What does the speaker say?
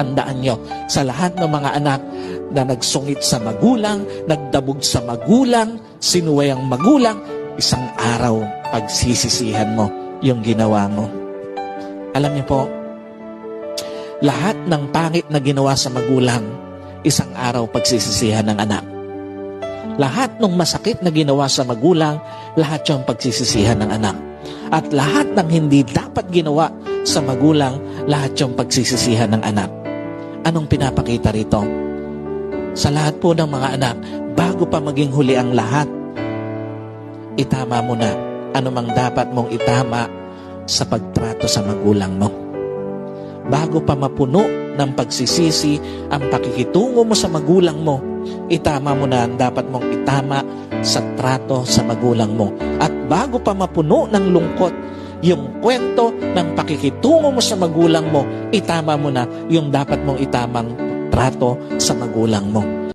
tandaan nyo, sa lahat ng mga anak na nagsungit sa magulang, nagdabog sa magulang, sinuway ang magulang, isang araw pagsisisihan mo yung ginawa mo. Alam niyo po, lahat ng pangit na ginawa sa magulang, isang araw pagsisisihan ng anak. Lahat ng masakit na ginawa sa magulang, lahat yung pagsisisihan ng anak. At lahat ng hindi dapat ginawa sa magulang, lahat yung pagsisisihan ng anak. Anong pinapakita rito? Sa lahat po ng mga anak, bago pa maging huli ang lahat, itama mo na anumang dapat mong itama sa pagtrato sa magulang mo. Bago pa mapuno ng pagsisisi ang pakikitungo mo sa magulang mo, itama mo na ang dapat mong itama sa trato sa magulang mo. At bago pa mapuno ng lungkot yung kwento ng pakikitungo mo sa magulang mo, itama mo na yung dapat mong itamang trato sa magulang mo.